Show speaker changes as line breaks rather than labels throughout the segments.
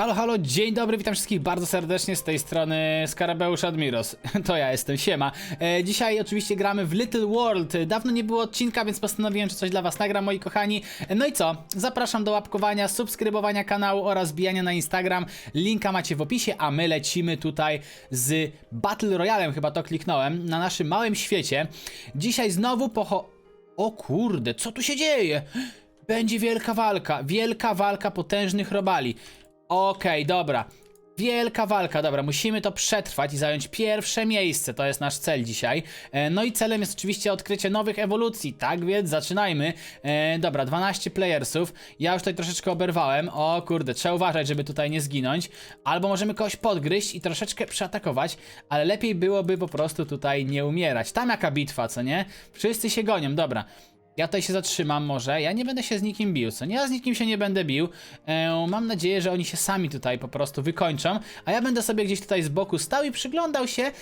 Halo, halo, dzień dobry, witam wszystkich bardzo serdecznie z tej strony Skarabeusz Admiros. To ja jestem, siema. E, dzisiaj oczywiście gramy w Little World. Dawno nie było odcinka, więc postanowiłem, że coś dla was nagram, moi kochani. E, no i co? Zapraszam do łapkowania, subskrybowania kanału oraz bijania na Instagram. Linka macie w opisie, a my lecimy tutaj z Battle Royalem, chyba to kliknąłem, na naszym małym świecie. Dzisiaj znowu pocho... O kurde, co tu się dzieje? Będzie wielka walka, wielka walka potężnych robali. Okej, dobra. Wielka walka, dobra, musimy to przetrwać i zająć pierwsze miejsce, to jest nasz cel dzisiaj. E, no i celem jest oczywiście odkrycie nowych ewolucji, tak więc zaczynajmy. E, dobra, 12 playersów, ja już tutaj troszeczkę oberwałem, o kurde, trzeba uważać, żeby tutaj nie zginąć. Albo możemy kogoś podgryźć i troszeczkę przeatakować, ale lepiej byłoby po prostu tutaj nie umierać. Tam jaka bitwa, co nie? Wszyscy się gonią, dobra. Ja tutaj się zatrzymam może, ja nie będę się z nikim bił, co nie? Ja z nikim się nie będę bił. E, mam nadzieję, że oni się sami tutaj po prostu wykończą, a ja będę sobie gdzieś tutaj z boku stał i przyglądał się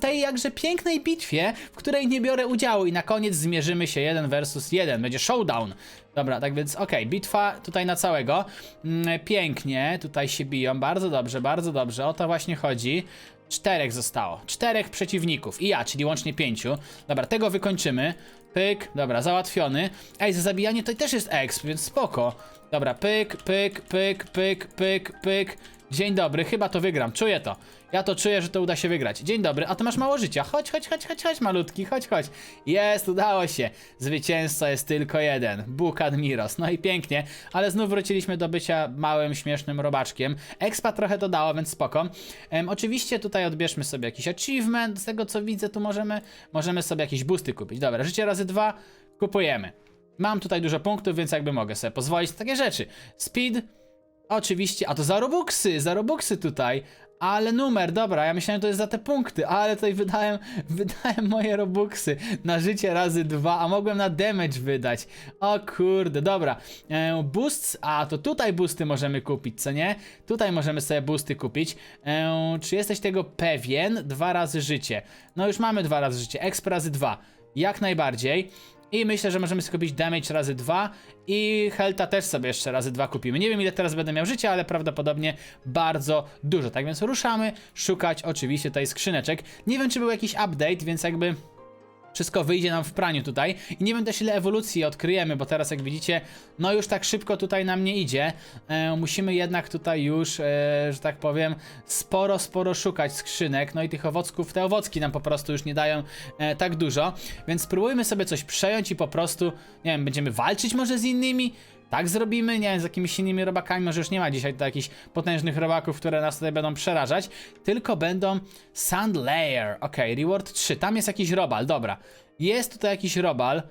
tej jakże pięknej bitwie, w której nie biorę udziału i na koniec zmierzymy się jeden versus jeden, będzie showdown. Dobra, tak więc okej, bitwa tutaj na całego. Mm, pięknie, tutaj się biją, bardzo dobrze, bardzo dobrze, o to właśnie chodzi. Czterech zostało. Czterech przeciwników. I ja, czyli łącznie pięciu. Dobra, tego wykończymy. Pyk, dobra, załatwiony. Ej, za zabijanie to też jest exp, więc spoko. Dobra, pyk, pyk, pyk, pyk, pyk, pyk. Dzień dobry, chyba to wygram, czuję to. Ja to czuję, że to uda się wygrać. Dzień dobry, a to masz mało życia. Chodź, chodź, chodź, chodź, chodź, malutki, chodź, chodź. Jest, udało się. Zwycięzca jest tylko jeden. Bóg Admiros. No i pięknie, ale znów wróciliśmy do bycia małym, śmiesznym robaczkiem. Expa trochę dodało, więc spoko. Oczywiście tutaj odbierzmy sobie jakiś achievement. Z tego co widzę, tu możemy, możemy sobie jakieś boosty kupić. Dobra, życie razy dwa, kupujemy. Mam tutaj dużo punktów, więc jakby mogę sobie pozwolić na takie rzeczy. Speed, Oczywiście, a to za Robuxy, za Robuxy tutaj. Ale numer, dobra, ja myślałem, że to jest za te punkty, ale tutaj wydałem, wydałem moje Robuxy na życie razy dwa, a mogłem na damage wydać. O kurde, dobra. E, boosts, a to tutaj boosty możemy kupić, co nie? Tutaj możemy sobie boosty kupić. E, czy jesteś tego pewien? Dwa razy życie. No już mamy dwa razy życie, exp razy dwa. Jak najbardziej. I myślę, że możemy sobie kupić damage razy 2 i healtha też sobie jeszcze razy 2 kupimy. Nie wiem ile teraz będę miał życia, ale prawdopodobnie bardzo dużo. Tak więc ruszamy szukać oczywiście tutaj skrzyneczek. Nie wiem czy był jakiś update, więc jakby wszystko wyjdzie nam w praniu tutaj. I nie wiem też ile ewolucji odkryjemy, bo teraz jak widzicie, no już tak szybko tutaj nam nie idzie. E, musimy jednak tutaj już, e, że tak powiem, sporo, sporo szukać skrzynek. No i tych owocków, te owocki nam po prostu już nie dają e, tak dużo. Więc spróbujmy sobie coś przejąć i po prostu, nie wiem, będziemy walczyć może z innymi? Tak zrobimy, nie wiem, z jakimiś innymi robakami, może już nie ma dzisiaj jakichś potężnych robaków, które nas tutaj będą przerażać, tylko będą Sand Layer. Okej, reward 3, tam jest jakiś robal, dobra. Jest tutaj jakiś robal.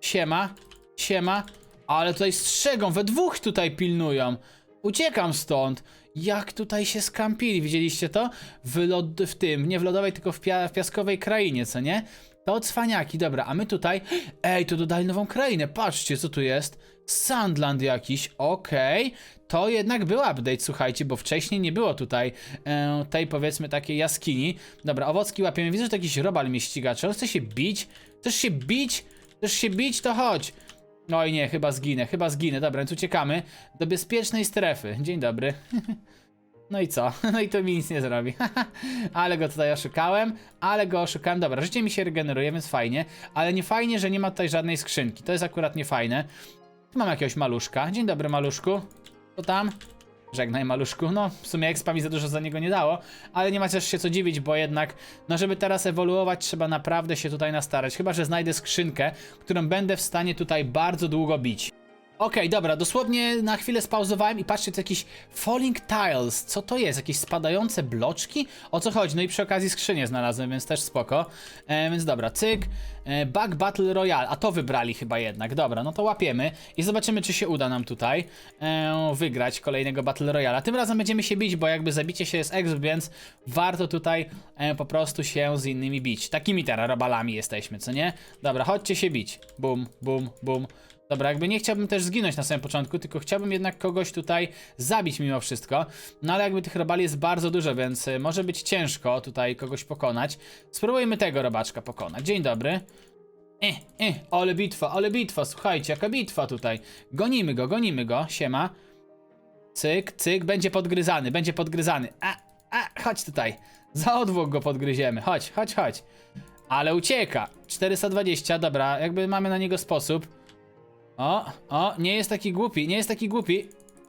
Siema, siema, ale tutaj strzegą, we dwóch tutaj pilnują. Uciekam stąd. Jak tutaj się skampili, widzieliście to? W, lod, w tym, nie w lodowej, tylko w, pia w piaskowej krainie, co nie? To cwaniaki, dobra, a my tutaj... Ej, to dodali nową krainę, patrzcie, co tu jest. Sandland jakiś, okej. To jednak był update, słuchajcie, bo wcześniej nie było tutaj e, tej, powiedzmy, takiej jaskini. Dobra, owocki łapiemy. Widzę, że to jakiś robal mnie ściga. Czy on chce się bić? Chcesz się bić? Chcesz się bić? To chodź. Oj nie, chyba zginę, chyba zginę. Dobra, więc uciekamy do bezpiecznej strefy. Dzień dobry. No i co? No i to mi nic nie zrobi. ale go tutaj oszukałem, ale go oszukałem. Dobra, życie mi się regeneruje, więc fajnie. Ale nie fajnie, że nie ma tutaj żadnej skrzynki. To jest akurat nie fajne. Mam jakiegoś maluszka. Dzień dobry, maluszku. Co tam? Żegnaj, maluszku. No, w sumie expa mi za dużo za niego nie dało, ale nie ma też się co dziwić, bo jednak, no żeby teraz ewoluować, trzeba naprawdę się tutaj nastarać. Chyba, że znajdę skrzynkę, którą będę w stanie tutaj bardzo długo bić. Okej, dobra, dosłownie na chwilę spauzowałem i patrzcie, to jakiś falling tiles. Co to jest? Jakieś spadające bloczki? O co chodzi? No i przy okazji skrzynię znalazłem, więc też spoko. E, więc dobra, cyk. E, Bug Battle Royale, a to wybrali chyba jednak. Dobra, no to łapiemy i zobaczymy, czy się uda nam tutaj e, wygrać kolejnego Battle Royale. Tym razem będziemy się bić, bo jakby zabicie się jest exp, więc warto tutaj e, po prostu się z innymi bić. Takimi teraz robalami jesteśmy, co nie? Dobra, chodźcie się bić. Bum, bum, bum. Dobra, jakby nie chciałbym też zginąć na samym początku, tylko chciałbym jednak kogoś tutaj zabić mimo wszystko. No ale jakby tych robali jest bardzo dużo, więc y, może być ciężko tutaj kogoś pokonać. Spróbujmy tego robaczka pokonać. Dzień dobry. Eh, eh, ale bitwa, ale bitwa, słuchajcie, jaka bitwa tutaj. Gonimy go, gonimy go, siema. Cyk, cyk, będzie podgryzany, będzie podgryzany. A, a, chodź tutaj. Za odwłok go podgryziemy. Chodź, chodź, chodź. Ale ucieka. 420, dobra, jakby mamy na niego sposób. O, o, nie jest taki głupi, nie jest taki głupi.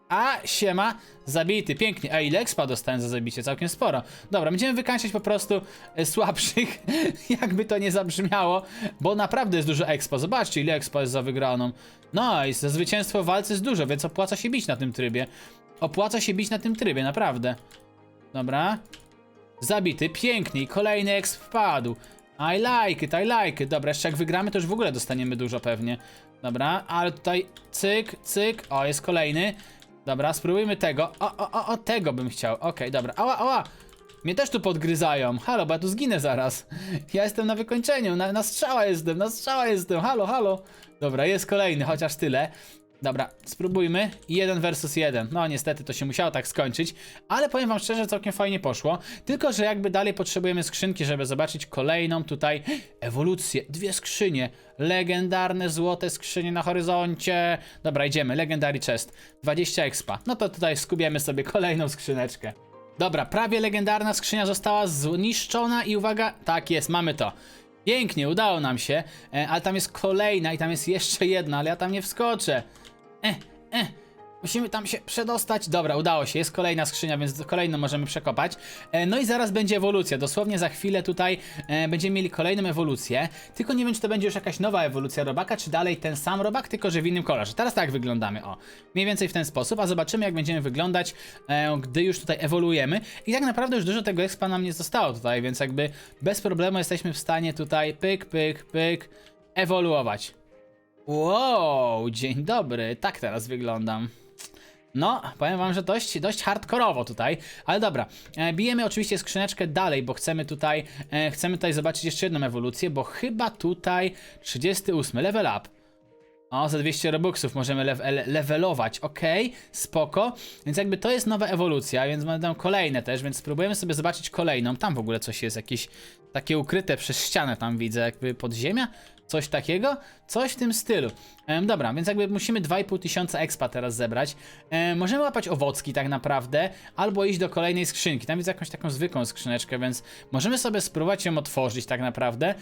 A, siema, zabity, pięknie. A ile expa dostałem za zabicie? Całkiem sporo. Dobra, będziemy wykańczać po prostu e, słabszych, jakby to nie zabrzmiało, bo naprawdę jest dużo expa. Zobaczcie, ile expa jest za wygraną. I za zwycięstwo w walce jest dużo, więc opłaca się bić na tym trybie. Opłaca się bić na tym trybie, naprawdę. Dobra. Zabity, pięknie kolejny exp wpadł. I like it, I like it. Dobra, jeszcze jak wygramy, to już w ogóle dostaniemy dużo pewnie. Dobra, ale tutaj cyk, cyk. O, jest kolejny. Dobra, spróbujmy tego. O, o, o, o tego bym chciał. Okej, dobra. Ała, ała. Mnie też tu podgryzają. Halo, bo ja tu zginę zaraz. Ja jestem na wykończeniu, na, na strzała jestem, na strzała jestem. Halo, halo. Dobra, jest kolejny, chociaż tyle. Dobra, spróbujmy. Jeden versus jeden. No niestety to się musiało tak skończyć, ale powiem wam szczerze, całkiem fajnie poszło. Tylko, że jakby dalej potrzebujemy skrzynki, żeby zobaczyć kolejną tutaj ewolucję. Dwie skrzynie. Legendarne złote skrzynie na horyzoncie. Dobra, idziemy. Legendary chest. 20 expa. No to tutaj skubiemy sobie kolejną skrzyneczkę. Dobra, prawie legendarna skrzynia została zniszczona i uwaga, tak jest, mamy to. Pięknie, udało nam się, e, ale tam jest kolejna i tam jest jeszcze jedna, ale ja tam nie wskoczę. E, e, musimy tam się przedostać. Dobra, udało się, jest kolejna skrzynia, więc kolejną możemy przekopać. E, no i zaraz będzie ewolucja, dosłownie za chwilę tutaj e, będziemy mieli kolejną ewolucję. Tylko nie wiem, czy to będzie już jakaś nowa ewolucja robaka, czy dalej ten sam robak, tylko że w innym kolorze. Teraz tak wyglądamy, o. Mniej więcej w ten sposób, a zobaczymy jak będziemy wyglądać, e, gdy już tutaj ewoluujemy. I tak naprawdę już dużo tego expa nam nie zostało tutaj, więc jakby bez problemu jesteśmy w stanie tutaj pyk, pyk, pyk, ewoluować. Wow, dzień dobry, tak teraz wyglądam. No, powiem wam, że dość, dość hardkorowo tutaj, ale dobra. E, bijemy oczywiście skrzyneczkę dalej, bo chcemy tutaj, e, chcemy tutaj zobaczyć jeszcze jedną ewolucję, bo chyba tutaj 38 level up. O, za 200 robuxów możemy lew- le- levelować, ok, spoko. Więc jakby to jest nowa ewolucja, więc będą kolejne też, więc spróbujemy sobie zobaczyć kolejną. Tam w ogóle coś jest, jakieś takie ukryte przez ścianę tam widzę, jakby podziemia. Coś takiego? Coś w tym stylu. Dobra, więc jakby musimy 2,5 tysiąca expa teraz zebrać. Em, możemy łapać owocki tak naprawdę, albo iść do kolejnej skrzynki. Tam widzę jakąś taką zwykłą skrzyneczkę, więc możemy sobie spróbować ją otworzyć tak naprawdę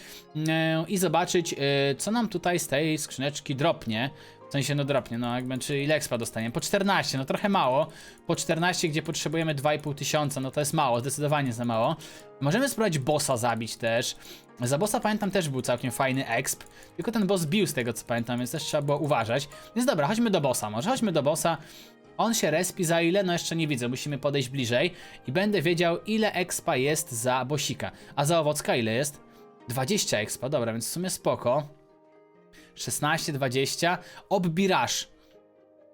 i zobaczyć, y, co nam tutaj z tej skrzyneczki dropnie. W sensie, no dropnie, no jakby, czy ile expa dostaniemy? Po 14, no trochę mało. Po 14, gdzie potrzebujemy 2,5 tysiąca, no to jest mało, zdecydowanie za mało. Możemy spróbować bossa zabić też. Za bossa pamiętam też był całkiem fajny exp, tylko ten boss bił z tego co pamiętam, więc też trzeba było uważać. Więc dobra, chodźmy do bossa, może chodźmy do bossa. On się respi za ile? No jeszcze nie widzę, musimy podejść bliżej i będę wiedział ile expa jest za bosika. A za owocka ile jest? 20 expa, dobra, więc w sumie spoko. 16, 20. Obbiraż.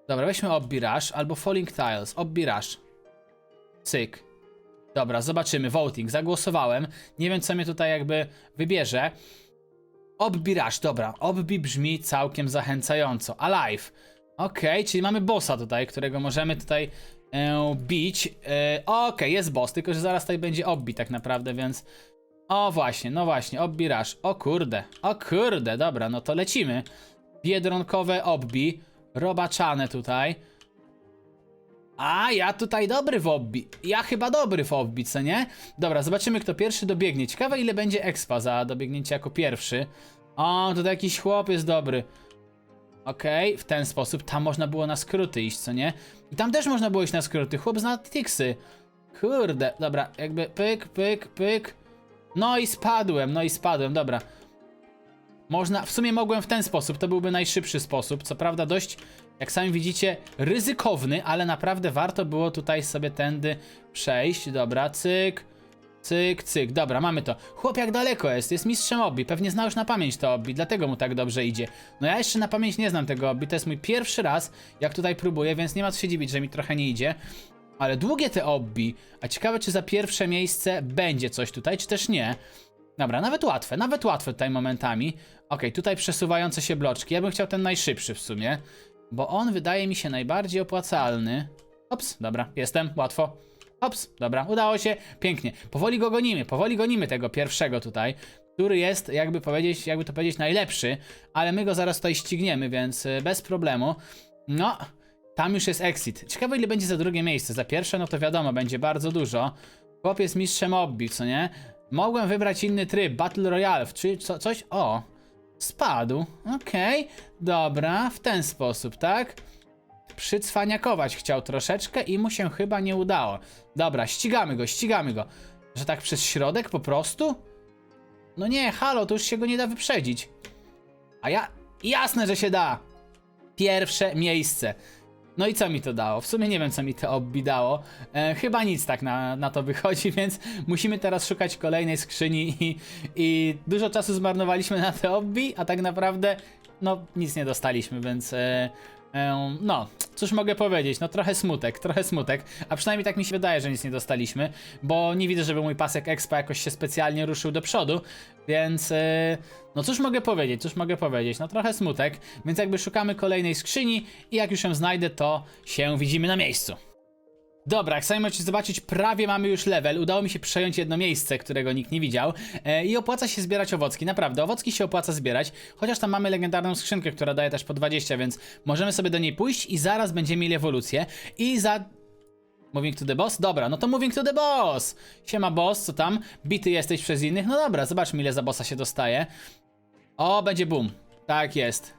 Dobra, weźmy Obbiraż albo Falling Tiles. Obbiraż. Cyk. Dobra, zobaczymy. Voting. Zagłosowałem. Nie wiem, co mnie tutaj jakby wybierze. Obbiraż, dobra. Obbi brzmi całkiem zachęcająco. Alive. Okej, czyli mamy bossa tutaj, którego możemy tutaj e, bić. E, Okej, jest boss, tylko że zaraz tutaj będzie obbi tak naprawdę, więc... O właśnie, no właśnie, obbiraż. O kurde, o kurde, dobra, no to lecimy. Biedronkowe obbi. Robaczane tutaj. A, ja tutaj dobry w obbi. Ja chyba dobry w obbi, co nie? Dobra, zobaczymy kto pierwszy dobiegnie. Ciekawe ile będzie expa za dobiegnięcie jako pierwszy. O, tutaj jakiś chłop jest dobry. Okej, w ten sposób. Tam można było na skróty iść, co nie? I tam też można było iść na skróty. Chłop zna tiksy. Kurde, dobra, jakby pyk, pyk, pyk. No i spadłem, no i spadłem, dobra. Można, w sumie mogłem w ten sposób, to byłby najszybszy sposób. Co prawda dość, jak sami widzicie, ryzykowny, ale naprawdę warto było tutaj sobie tędy przejść. Dobra, cyk, cyk, cyk. Dobra, mamy to. Chłop jak daleko jest, jest mistrzem obbi. Pewnie zna już na pamięć to obbi, dlatego mu tak dobrze idzie. No ja jeszcze na pamięć nie znam tego obbi, to jest mój pierwszy raz, jak tutaj próbuję, więc nie ma co się dziwić, że mi trochę nie idzie. Ale długie te obbi. A ciekawe, czy za pierwsze miejsce będzie coś tutaj, czy też nie. Dobra, nawet łatwe, nawet łatwe tutaj momentami. Okej, tutaj przesuwające się bloczki. Ja bym chciał ten najszybszy w sumie, bo on wydaje mi się najbardziej opłacalny. Ops, dobra, jestem, łatwo. Ops, dobra, udało się, pięknie. Powoli go gonimy, powoli gonimy tego pierwszego tutaj, który jest, jakby powiedzieć, jakby to powiedzieć, najlepszy, ale my go zaraz tutaj ścigniemy, więc y, bez problemu. No, Tam już jest exit. Ciekawe ile będzie za drugie miejsce. Za pierwsze, no to wiadomo, będzie bardzo dużo. Chłop jest mistrzem obbi, co nie? Mogłem wybrać inny tryb, Battle Royale, czy co, coś... O, spadł. Okej, dobra, w ten sposób, tak? Przycwaniakować chciał troszeczkę i mu się chyba nie udało. Dobra, ścigamy go, ścigamy go. Że tak przez środek po prostu? No nie, halo, to już się go nie da wyprzedzić. A ja... Jasne, że się da! Pierwsze miejsce. No i co mi to dało? W sumie nie wiem, co mi to obbi dało. E, chyba nic tak na, na to wychodzi, więc musimy teraz szukać kolejnej skrzyni i, i dużo czasu zmarnowaliśmy na te obbi, a tak naprawdę no nic nie dostaliśmy, więc e, no, cóż mogę powiedzieć, no trochę smutek, trochę smutek, a przynajmniej tak mi się wydaje, że nic nie dostaliśmy, bo nie widzę, żeby mój pasek expa jakoś się specjalnie ruszył do przodu, więc e, no cóż mogę powiedzieć, cóż mogę powiedzieć, no trochę smutek, więc jakby szukamy kolejnej skrzyni i jak już ją znajdę, to się widzimy na miejscu. Dobra, jak sami możecie zobaczyć, prawie mamy już level. Udało mi się przejąć jedno miejsce, którego nikt nie widział. E, I opłaca się zbierać owocki, naprawdę. Owocki się opłaca zbierać, chociaż tam mamy legendarną skrzynkę, która daje też po 20, więc możemy sobie do niej pójść i zaraz będziemy mieli ewolucję. I za Moving to the boss? Dobra, no to moving to the boss! Siema boss, co tam? Bity jesteś przez innych? No dobra, zobaczmy ile za bossa się dostaje. O, będzie boom. Tak jest.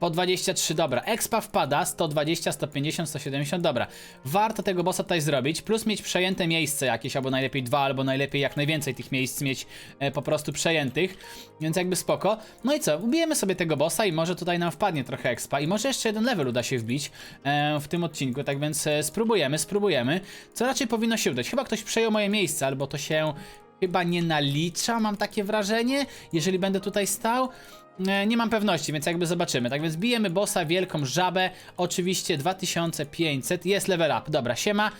Po 23, dobra. Expa wpada, 120, 150, 170, dobra. Warto tego bossa tutaj zrobić, plus mieć przejęte miejsce jakieś, albo najlepiej dwa, albo najlepiej jak najwięcej tych miejsc mieć e, po prostu przejętych, więc jakby spoko. No i co, ubijemy sobie tego bossa i może tutaj nam wpadnie trochę expa i może jeszcze jeden level uda się wbić e, w tym odcinku, tak więc e, spróbujemy, spróbujemy. Co raczej powinno się udać. Chyba ktoś przejął moje miejsce, albo to się chyba nie nalicza, mam takie wrażenie, jeżeli będę tutaj stał. E, Nie mam pewności, więc jakby zobaczymy. Tak więc bijemy bossa, wielką żabę. Oczywiście 2500. Jest level up. Dobra, siema.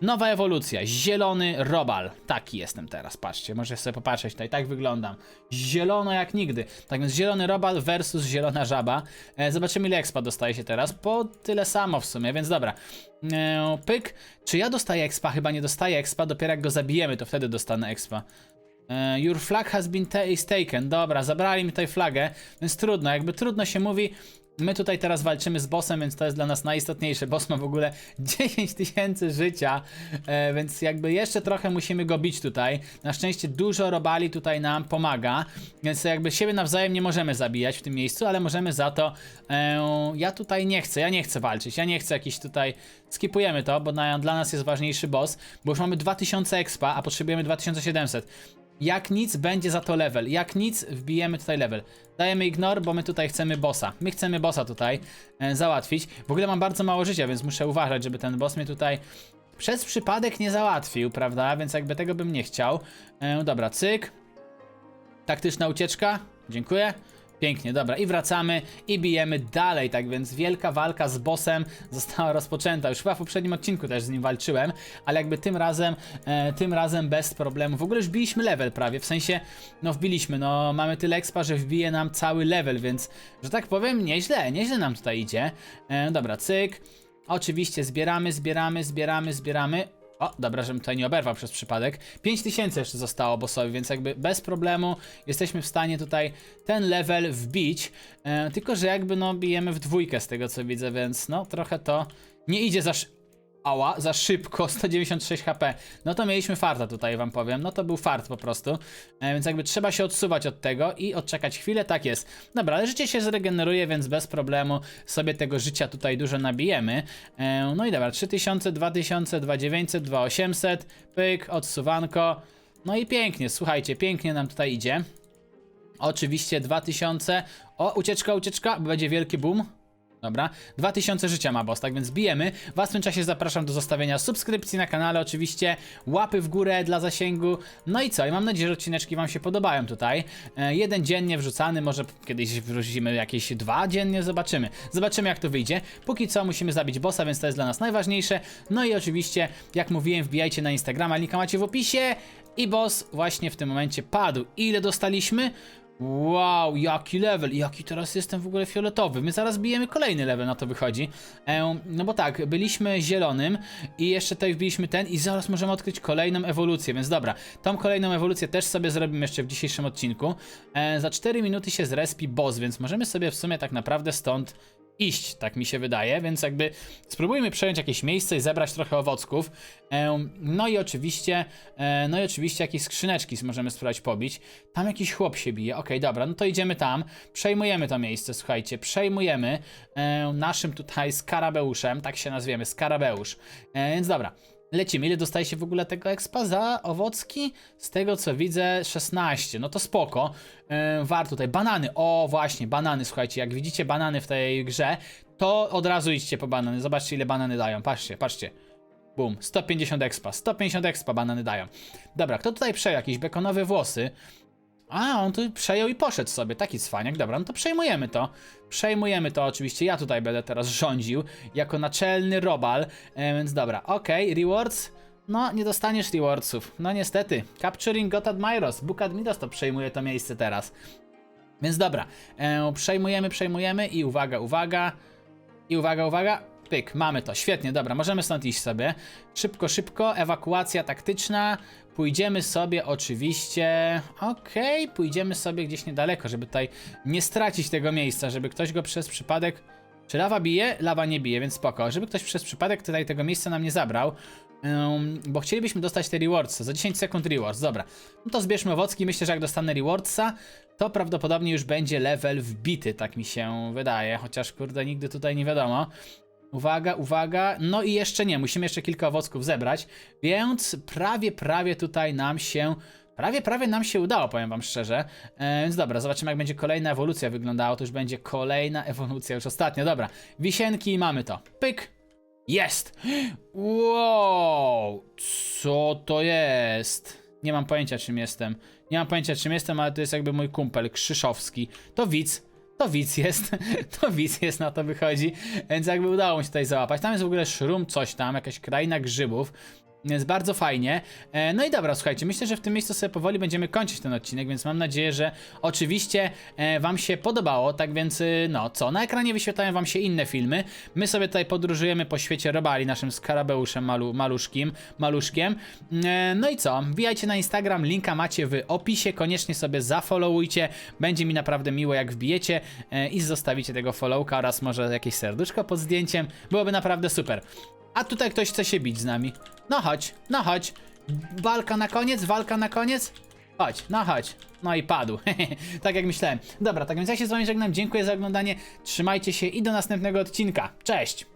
Nowa ewolucja. Zielony robal. Taki jestem teraz, patrzcie. Możecie sobie popatrzeć tutaj. Tak wyglądam. Zielono jak nigdy. Tak więc zielony robal versus zielona żaba. E, zobaczymy ile expa dostaje się teraz. Po tyle samo w sumie, więc dobra. E, pyk. Czy ja dostaję expa? Chyba nie dostaję expa. Dopiero jak go zabijemy, to wtedy dostanę expa. E, Your flag has been taken. Dobra, zabrali mi tutaj flagę, więc trudno, jakby trudno się mówi. My tutaj teraz walczymy z bossem, więc to jest dla nas najistotniejsze. Boss ma w ogóle 10 tysięcy życia, e, więc jakby jeszcze trochę musimy go bić tutaj. Na szczęście dużo robali tutaj nam pomaga, więc jakby siebie nawzajem nie możemy zabijać w tym miejscu, ale możemy za to... E, ja tutaj nie chcę, ja nie chcę walczyć, ja nie chcę jakiś tutaj... Skipujemy to, bo dla nas jest ważniejszy boss, bo już mamy 2000 expa, a potrzebujemy 2700. Jak nic, będzie za to level. Jak nic, wbijemy tutaj level. Dajemy ignore, bo my tutaj chcemy bossa. My chcemy bossa tutaj e, załatwić. W ogóle mam bardzo mało życia, więc muszę uważać, żeby ten boss mnie tutaj przez przypadek nie załatwił, prawda? Więc jakby tego bym nie chciał. E, dobra, cyk. Taktyczna ucieczka. Dziękuję. Pięknie, dobra, i wracamy i bijemy dalej, tak więc wielka walka z bossem została rozpoczęta. Już chyba w poprzednim odcinku też z nim walczyłem, ale jakby tym razem, e, tym razem bez problemu. W ogóle już wbiliśmy level prawie, w sensie, no wbiliśmy, no mamy tyle expa, że wbije nam cały level, więc, że tak powiem, nieźle, nieźle nam tutaj idzie. E, dobra, cyk. Oczywiście zbieramy, zbieramy, zbieramy, zbieramy. O, dobra, żebym tutaj nie oberwał przez przypadek. 5000 jeszcze zostało bossowi, więc jakby bez problemu jesteśmy w stanie tutaj ten level wbić. E, tylko, że jakby no bijemy w dwójkę z tego co widzę, więc no trochę to nie idzie za. Ała, za szybko, 196 HP. No to mieliśmy farta tutaj, wam powiem. No to był fart po prostu. E, więc jakby trzeba się odsuwać od tego i odczekać chwilę, tak jest. Dobra, ale życie się zregeneruje, więc bez problemu sobie tego życia tutaj dużo nabijemy. E, no i dobra, 3000, 2000, 2900, 2800, pyk, odsuwanko. No i pięknie, słuchajcie, pięknie nam tutaj idzie. Oczywiście 2000. O, ucieczka, ucieczka, bo będzie wielki boom. Dobra, 2000 życia ma boss, tak więc bijemy. W tym czasie zapraszam do zostawienia subskrypcji na kanale, oczywiście łapy w górę dla zasięgu. No i co? I mam nadzieję, że odcineczki Wam się podobają tutaj. E, jeden dziennie wrzucany, może kiedyś wrzucimy jakieś dwa dziennie, zobaczymy. Zobaczymy jak to wyjdzie. Póki co musimy zabić bossa, więc to jest dla nas najważniejsze. No i oczywiście, jak mówiłem, wbijajcie na Instagrama, linka macie w opisie. I boss właśnie w tym momencie padł. Ile dostaliśmy? Wow, jaki level, jaki teraz jestem w ogóle fioletowy. My zaraz bijemy kolejny level, na to wychodzi. E, no bo tak, byliśmy zielonym i jeszcze tutaj wbiliśmy ten i zaraz możemy odkryć kolejną ewolucję, więc dobra. Tą kolejną ewolucję też sobie zrobimy jeszcze w dzisiejszym odcinku. E, za 4 minuty się zrespi boss, więc możemy sobie w sumie tak naprawdę stąd iść, tak mi się wydaje, więc jakby spróbujmy przejąć jakieś miejsce i zebrać trochę owocków. No i oczywiście, e, no i oczywiście jakieś skrzyneczki możemy spróbować pobić. Tam jakiś chłop się bije, okej, dobra, no to idziemy tam, przejmujemy to miejsce, słuchajcie, przejmujemy e, naszym tutaj skarabeuszem, tak się nazwiemy, skarabeusz. E, Więc dobra, Lecimy. Ile dostaje się w ogóle tego expa za owocki? Z tego co widzę 16. No to spoko. Yy, warto tutaj. Banany. O właśnie, banany. Słuchajcie, jak widzicie banany w tej grze, to od razu idźcie po banany. Zobaczcie ile banany dają. Patrzcie, patrzcie. Boom, 150 expa. 150 expa banany dają. Dobra, kto tutaj przejął jakieś bekonowe włosy? A, on tu przejął i poszedł sobie, taki cwaniak. Dobra, no to przejmujemy to. Przejmujemy to oczywiście, ja tutaj będę teraz rządził jako naczelny robal, e, więc dobra, okej, rewards. No, nie dostaniesz rewardsów. No niestety. Capturing God Admiros. Bóg Admiros to przejmuje to miejsce teraz. Więc dobra, e, przejmujemy, przejmujemy i uwaga, uwaga. I uwaga, uwaga. Pyk, mamy to. Świetnie, dobra, możemy stąd iść sobie. Szybko, szybko, ewakuacja taktyczna. Pójdziemy sobie oczywiście. Okej, pójdziemy sobie gdzieś niedaleko, żeby tutaj nie stracić tego miejsca, żeby ktoś go przez przypadek. Czy lawa bije? Lawa nie bije, więc spoko. Żeby ktoś przez przypadek tutaj tego miejsca nam nie zabrał. Ym, bo chcielibyśmy dostać te rewardsa. Za 10 sekund rewards, dobra. No to zbierzmy owocki. Myślę, że jak dostanę rewardsa, to prawdopodobnie już będzie level wbity, tak mi się wydaje. Chociaż kurde, nigdy tutaj nie wiadomo. Uwaga, uwaga. No i jeszcze nie, musimy jeszcze kilka owocków zebrać, więc prawie, prawie tutaj nam się. Prawie, prawie nam się udało, powiem wam szczerze. E, więc dobra, zobaczymy jak będzie kolejna ewolucja wyglądała. To już będzie kolejna ewolucja, już ostatnia. Dobra, wisienki i mamy to. Pyk. Jest! Wow! Co to jest? Nie mam pojęcia czym jestem. Nie mam pojęcia czym jestem, ale to jest jakby mój kumpel Krzyszowski. To widz. To widz jest. To widz jest na to wychodzi. Więc jakby udało mi się tutaj załapać. Tam jest w ogóle szrum coś tam, jakaś kraina grzybów. Jest bardzo fajnie. E, No i dobra, słuchajcie, myślę, że w tym miejscu sobie powoli będziemy kończyć ten odcinek, więc mam nadzieję, że oczywiście e, Wam się podobało. Tak więc, y, no co, na ekranie wyświetlają Wam się inne filmy. My sobie tutaj podróżujemy po świecie Robali, naszym skarabeuszem malu, maluszkiem, maluszkiem. E, No i co, wbijajcie na Instagram, linka macie w opisie, koniecznie sobie zafollowujcie. Będzie mi naprawdę miło, jak wbijecie i zostawicie tego followka oraz może jakieś serduszko pod zdjęciem. Byłoby naprawdę super. A tutaj ktoś chce się bić z nami. No chodź, no chodź. Walka na koniec, walka na koniec. Chodź, no chodź. No i padł. tak jak myślałem. Dobra, tak więc ja się z wami żegnam. Dziękuję za oglądanie. Trzymajcie się i do następnego odcinka. Cześć!